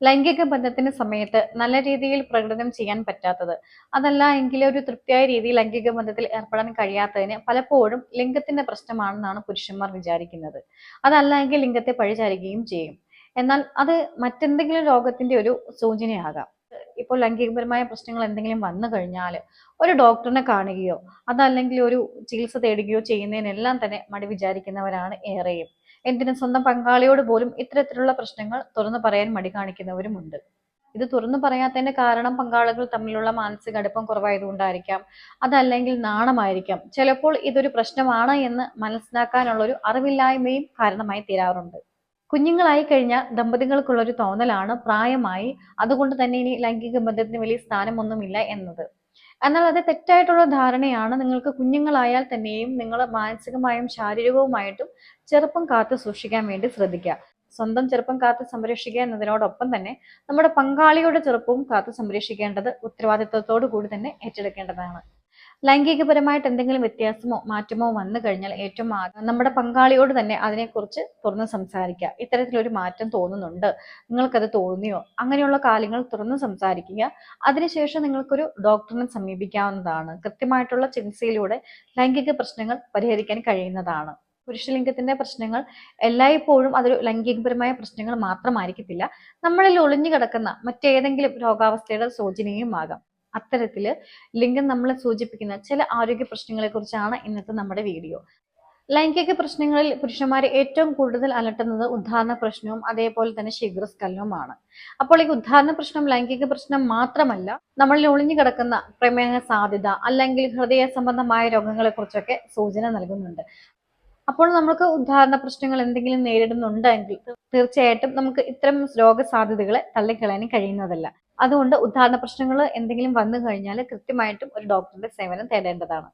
ലൈംഗിക ബന്ധത്തിന് സമയത്ത് നല്ല രീതിയിൽ പ്രകടനം ചെയ്യാൻ പറ്റാത്തത്. അതല്ല എങ്കിൽ ഒരു തൃപ്തിയായ രീതിയിൽ ലൈംഗിക ബന്ധത്തിൽ ഏർപ്പെടാൻ കഴിയാത്തതിന് പലപ്പോഴും ലിംഗത്തിന്റെ പ്രശ്നമാണെന്നാണ് പുരുഷന്മാർ വിചാരിക്കുന്നത്. അതല്ല എങ്കിൽ ലിംഗത്തെ പഴിചാരുകയും ചെയ്യും. എന്നാൽ അത് മറ്റെന്തെങ്കിലും രോഗത്തിന്റെ ഒരു സൂചനയാകാം. ഇപ്പോൾ ലൈംഗികപരമായ പ്രശ്നങ്ങൾ എന്തെങ്കിലും വന്നു കഴിഞ്ഞാൽ ഒരു ഡോക്ടറിനെ കാണുകയോ അതല്ലെങ്കിൽ ഒരു ചികിത്സ തേടുകയോ ചെയ്യുന്നതിനെല്ലാം തന്നെ മടി വിചാരിക്കുന്നവരാണ് ഏറെയും. എന്തിനും സ്വന്തം പങ്കാളിയോട് പോലും ഇത്തരത്തിലുള്ള പ്രശ്നങ്ങൾ തുറന്നു പറയാൻ മടി കാണിക്കുന്നവരുമുണ്ട്. ഇത് തുറന്നു പറയാത്തതിന്റെ കാരണം പങ്കാളികൾ തമ്മിലുള്ള മാനസിക അടുപ്പം കുറവായതുകൊണ്ടായിരിക്കാം. അതല്ലെങ്കിൽ നാണമായിരിക്കാം. ചിലപ്പോൾ ഇതൊരു പ്രശ്നമാണ് എന്ന് മനസ്സിലാക്കാനുള്ള ഒരു അറിവില്ലായ്മയും കാരണമായി തീരാറുണ്ട്. കുഞ്ഞുങ്ങളായി കഴിഞ്ഞ ദമ്പതികൾക്കുള്ള ഒരു തോന്നലാണ് പ്രായമായി. അതുകൊണ്ട് തന്നെ ഇനി ലൈംഗിക ബന്ധത്തിന് വലിയ സ്ഥാനമൊന്നുമില്ല എന്നത്. എന്നാൽ അത് തെറ്റായിട്ടുള്ള ധാരണയാണ്. നിങ്ങൾക്ക് കുഞ്ഞുങ്ങളായാൽ തന്നെയും നിങ്ങൾ മാനസികമായും ശാരീരികവുമായിട്ടും ചെറുപ്പം കാത്തു സൂക്ഷിക്കാൻ വേണ്ടി ശ്രദ്ധിക്കുക. സ്വന്തം ചെറുപ്പം കാത്തു സംരക്ഷിക്കുക എന്നതിനോടൊപ്പം തന്നെ നമ്മുടെ പങ്കാളിയുടെ ചെറുപ്പവും കാത്തു സംരക്ഷിക്കേണ്ടത് ഉത്തരവാദിത്വത്തോടു കൂടി തന്നെ ഏറ്റെടുക്കേണ്ടതാണ്. ലൈംഗികപരമായിട്ട് എന്തെങ്കിലും വ്യത്യാസമോ മാറ്റമോ വന്നു കഴിഞ്ഞാൽ ഏറ്റവും ആദ്യം നമ്മുടെ പങ്കാളിയോട് തന്നെ അതിനെക്കുറിച്ച് തുറന്ന് സംസാരിക്കുക. ഇത്തരത്തിലൊരു മാറ്റം തോന്നുന്നുണ്ട്. നിങ്ങൾക്കത് തോന്നിയോ? അങ്ങനെയുള്ള കാര്യങ്ങൾ തുറന്ന് സംസാരിക്കുക. അതിനുശേഷം നിങ്ങൾക്കൊരു ഡോക്ടറിനെ സമീപിക്കാവുന്നതാണ്. കൃത്യമായിട്ടുള്ള ചികിത്സയിലൂടെ ലൈംഗിക പ്രശ്നങ്ങൾ പരിഹരിക്കാൻ കഴിയുന്നതാണ്. പുരുഷലിംഗത്തിന്റെ പ്രശ്നങ്ങൾ എല്ലായ്പ്പോഴും അതൊരു ലൈംഗികപരമായ പ്രശ്നങ്ങൾ മാത്രമായിരിക്കത്തില്ല. നമ്മളിൽ ഒളിഞ്ഞു കിടക്കുന്ന മറ്റേതെങ്കിലും രോഗാവസ്ഥയുടെ സൂചനയും ആകാം അത്തരത്തിൽ ലിംഗം നമ്മളെ സൂചിപ്പിക്കുന്ന ചില ആരോഗ്യ പ്രശ്നങ്ങളെ കുറിച്ചാണ് ഇന്നത്തെ നമ്മുടെ വീഡിയോ. ലൈംഗിക പ്രശ്നങ്ങളിൽ പുരുഷന്മാരെ ഏറ്റവും കൂടുതൽ അലട്ടുന്നത് ഉദ്ധാരണ പ്രശ്നവും അതേപോലെ തന്നെ ശീഘ്രസ്കലനവുമാണ് അപ്പോൾ ഈ ഉദ്ധാരണ പ്രശ്നം ലൈംഗിക പ്രശ്നം മാത്രമല്ല നമ്മളിൽ ഒളിഞ്ഞു കിടക്കുന്ന പ്രമേഹ സാധ്യത അല്ലെങ്കിൽ ഹൃദയ സംബന്ധമായ രോഗങ്ങളെ കുറിച്ചൊക്കെ സൂചന നൽകുന്നുണ്ട്. അപ്പോൾ നമുക്ക് ഉദ്ധാരണ പ്രശ്നങ്ങൾ എന്തെങ്കിലും നേരിടുന്നുണ്ടെങ്കിൽ തീർച്ചയായിട്ടും നമുക്ക് ഇത്തരം രോഗസാധ്യതകളെ തള്ളിക്കളയാനും കഴിയുന്നതല്ല. അതുകൊണ്ട് ഉദാഹരണ പ്രശ്നങ്ങൾ എന്തെങ്കിലും വന്നു കഴിഞ്ഞാൽ കൃത്യമായിട്ടും ഒരു ഡോക്ടറിന്റെ സേവനം തേടേണ്ടതാണ്.